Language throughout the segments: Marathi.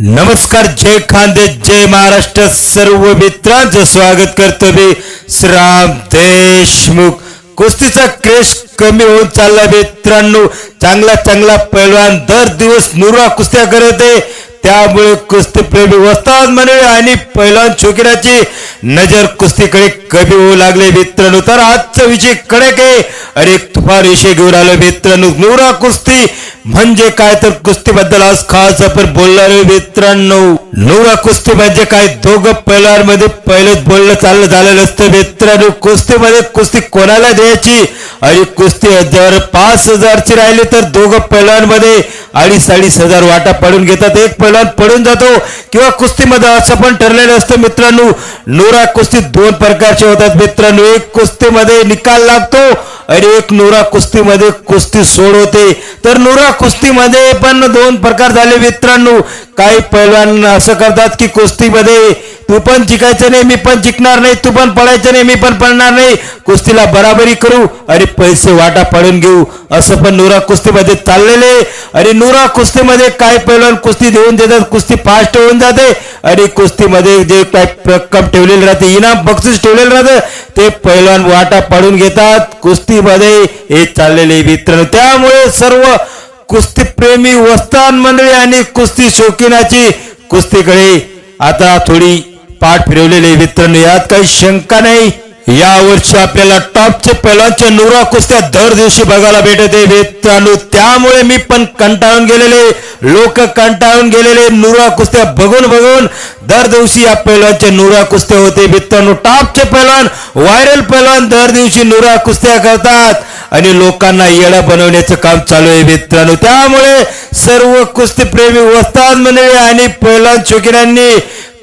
नमस्कार जय खानदे जय महाराष्ट्र सर्व मित्रांचं स्वागत करतो मी श्राम देशमुख. कुस्तीचा क्रेश कमी होऊन चालला मित्रांनो. चांगला चांगला पैलवान दर दिवस नुरा कुस्त्या करत आहे. त्यामुळे कुस्ती प्रेमी वस्ताद मंडळी आणि पैलवान शौकीनाची नजर कुस्तीकडे कमी होऊ लागले मित्रांनो. तर आजचा विषय कडक आहे. अरे तुफान विषय घेऊन आलो मित्रांनो. नुरा कुस्ती म्हणजे काय तर कुस्तीबद्दल आज खास आपण बोलणार मित्रांनो. नवरा कुस्ती म्हणजे काय? दोघं पैलवानमध्ये पहिलेच बोलणं चाललं झालेलं असतं मित्रांनो. कुस्तीमध्ये कुस्ती कोणाला द्यायची? आणि कुस्ती जर पाच हजारची राहिली तर दोघं पैलवानमध्ये अडीच अडीच हजार वाटा पडून घेतात. एक पैलवान पडून जातो किंवा कुस्तीमध्ये असं पण ठरलेलं असतं मित्रांनो. नोरा कुस्ती दोन प्रकारचे होतात मित्रांनो. एक कुस्तीमध्ये निकाल लागतो आणि एक नोरा कुस्तीमध्ये कुस्ती सोडवते. तर नोरा कुस्तीमध्ये पण दोन प्रकार झाले मित्रांनो. काही पैलवान असं करतात की कुस्तीमध्ये तू पण जिंकायचं नाही मी पण जिंकणार नाही तू पण पडायचं नाही मी पण पडणार नाही. कुस्तीला बराबरी करू आणि पैसे वाटा पडून घेऊ. असं पण नुरा कुस्तीमध्ये चाललेले आणि नुरा कुस्तीमध्ये काही पैलवान कुस्ती देऊन देतात कुस्ती फास्ट होऊन जाते. आणि कुस्तीमध्ये जे काही रक्कम ठेवलेली राहते इनाम बक्षीस ठेवलेलं राहतं ते पैलवान वाटा पाडून घेतात. कुस्तीमध्ये हे चाललेले मित्र त्यामुळे सर्व कुस्ती प्रेमी वस्तान मंडळी आणि कुस्ती शौकीनाची कुस्तीकडे आता थोडी पाठ फिरवलेली मित्रांनो यात काही शंका नाही. या वर्षी आपल्याला टॉपचे पैलवानच्या नुरा कुस्त्या दर दिवशी बघायला भेटत आहे मित्रांनो. त्यामुळे मी पण कंटाळून गेलेले लोक कंटाळून गेलेले नुरा कुस्त्या बघून बघून दर दिवशी या पैलवानच्या नुरा कुस्त्या होते मित्रांनो. टॉपचे पैलवान व्हायरल पैलवान दर दिवशी नुरा कुस्त्या करतात. आणि लोकांना येडा बनवण्याचं काम चालू आहे मित्रांनो. त्यामुळे सर्व कुस्तीप्रेमी वस्ताद मंडळी आणि पैलवान शौकीनांनी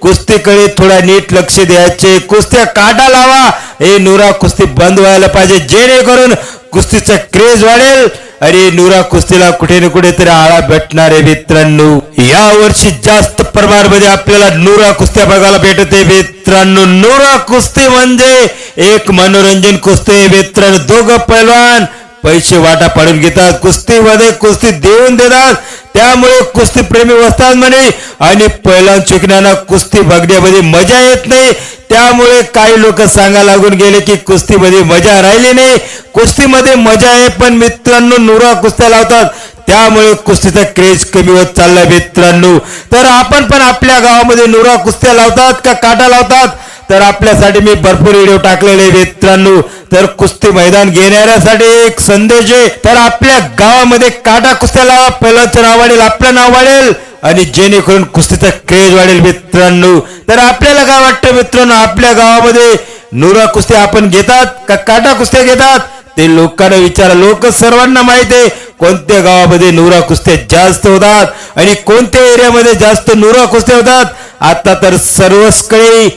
कुस्तीकडे थोडा नीट लक्ष द्यायचे. कुस्त्या काटा लावा. हे नुरा कुस्ती बंद व्हायला पाहिजे. जेणेकरून कुस्तीचा क्रेज वाढेल. अरे नुरा कुस्तीला कुठे ना कुठे तरी आळा भेटणार आहे मित्रांनो. या वर्षी जास्त प्रमाणामध्ये आपल्याला नुरा कुस्त्या बघायला भेटते मित्रांनो. नुरा कुस्ती म्हणजे एक मनोरंजन कुस्ती आहे मित्रांनो. दोघं पैलवान. पैसे वाटा पाडून घेतात. कुस्तीमध्ये कुस्ती देऊन देतात. त्यामुळे कुस्ती प्रेमी म्हणे आणि पहिला शिकण्याना कुस्ती बघण्यामध्ये मजा येत नाही. त्यामुळे काही लोक सांगा लागून गेले की कुस्तीमध्ये मजा राहिली नाही. कुस्तीमध्ये मजा आहे पण मित्रांनो नुरा कुस्त्या लावतात. त्यामुळे कुस्तीचा क्रेज कमी होत चाललाय मित्रांनो. तर आपण पण आपल्या गावामध्ये नुरा कुस्त्या लावतात का काटा लावतात? तर आपल्यासाठी मी भरपूर व्हिडिओ टाकलेले मित्रांनो. तर कुस्ती मैदान घेणाऱ्यासाठी एक संदेश आहे. तर आपल्या गावामध्ये काटा कुस्त्याला लावा पहिल्याचं नाव वाढेल आपलं नाव वाढेल. आणि जेणेकरून कुस्तीचा क्रेज वाढेल मित्रांनो. तर आपल्याला काय वाटतं मित्रांनो? आपल्या गावामध्ये नुरा कुस्त्या आपण घेतात का काटा कुस्त्या घेतात? ते लोकांना विचारा. लोक सर्वांना माहीत आहे कोणत्या गावामध्ये नुरा कुस्त्या जास्त होतात आणि कोणत्या एरियामध्ये जास्त नुरा कुस्त्या होतात? आता तर सर्वचकडे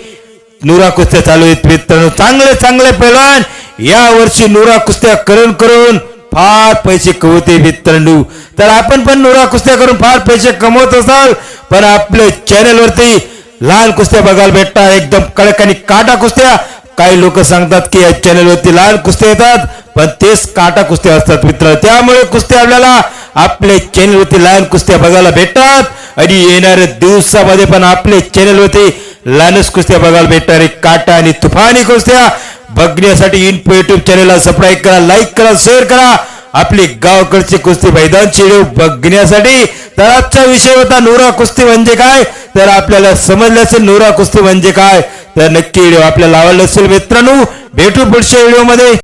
नुरा कुस्त्या चालू आहेत मित्रांनो. चांगले चांगले पैलवान. या वर्षी नुरा कुस्त्या करून करून फार पैसे कमवते मित्रांनो. तर आपण पण नुरा कुस्त्या करून फार पैसे कमवत असाल पण आपल्या चॅनलवरती लहान कुस्त्या बघायला भेटतात. एकदम कडक आणि काटा कुस्त्या. काही लोक सांगतात की या चॅनलवरती लहान कुस्त्या येतात पण तेच काटा कुस्त्या असतात मित्र त्यामुळे कुस्त्या आपल्याला आपल्या चॅनलवरती लहान कुस्त्या बघायला भेटतात. आणि येणाऱ्या दिवसामध्ये पण आपल्या चॅनलवरती लहानच कुस्त्या बघायला भेटणार आहे काटा आणि तुफानी कुस्त्या. बघण्यासाठी इन्फो युट्यूब चॅनलला सबस्क्राईब करा लाईक करा शेअर करा. आपली गावकडची कुस्ती मैदानची व्हिडिओ बघण्यासाठी तर आजचा विषय होता नुरा कुस्ती म्हणजे काय? तर आपल्याला समजलं असेल नुरा कुस्ती म्हणजे काय? तर नक्की व्हिडिओ आपल्याला आवडला असेल मित्रांनो भेटू पुढच्या व्हिडिओमध्ये.